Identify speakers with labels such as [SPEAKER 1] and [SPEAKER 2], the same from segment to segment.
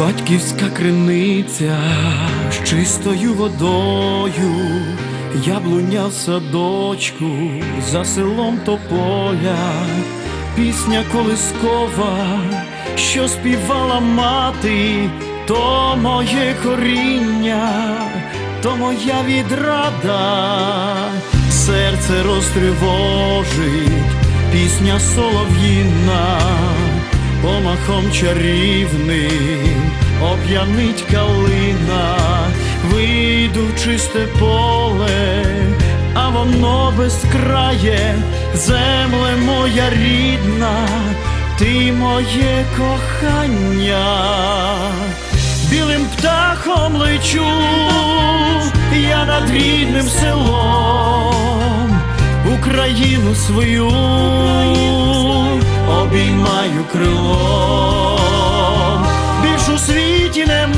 [SPEAKER 1] Батьківська криниця з чистою водою, яблуня в садочку, за селом тополя, пісня колискова, що співала мати, то моє коріння, то моя відрада, серце розтривожить, пісня солов'їна помахом чарівним. Оп'янить калина, вийду в чисте поле, а воно безкрає, земле моя рідна, ти моє кохання, білим птахом лечу, я над рідним селом, Україну свою обіймаю крилом, більш у світі немає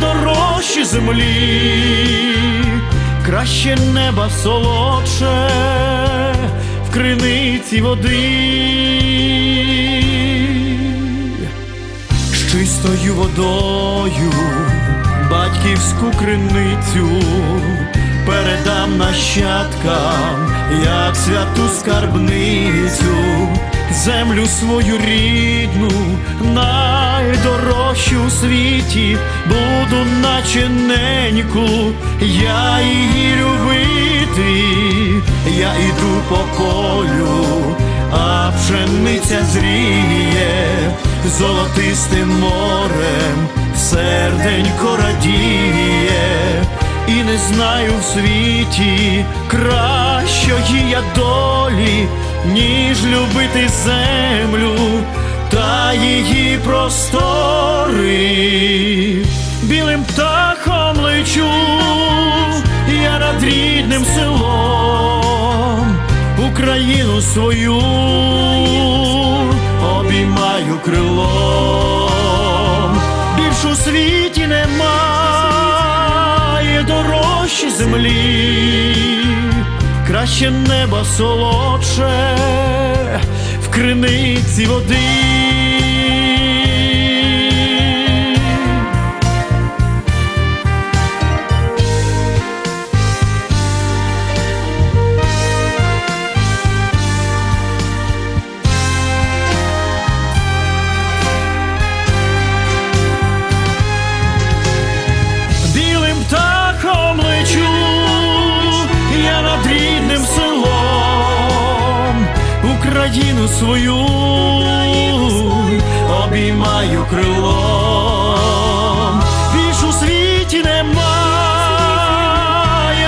[SPEAKER 1] дорожчі землі, краще неба солодше в криниці води. Чистою водою, батьківську криницю передам нащадкам, як святу скарбницю, землю свою рідну, найдорожчу у світі, буду наче неньку, я її любити, я іду по полю а пшениця зріє золотистим морем, серденько і не знаю в світі кращої я долі, ніж любити землю та її простори. Білим птахом лечу, я над рідним селом. Україну свою землі, краще небо солодше в криниці води. Україну свою. Обіймаю крилом, більш у світі немає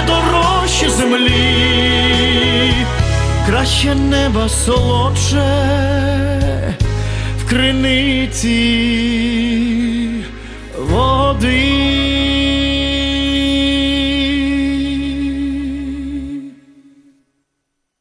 [SPEAKER 1] дорожчі землі, краще неба солодше в криниці води.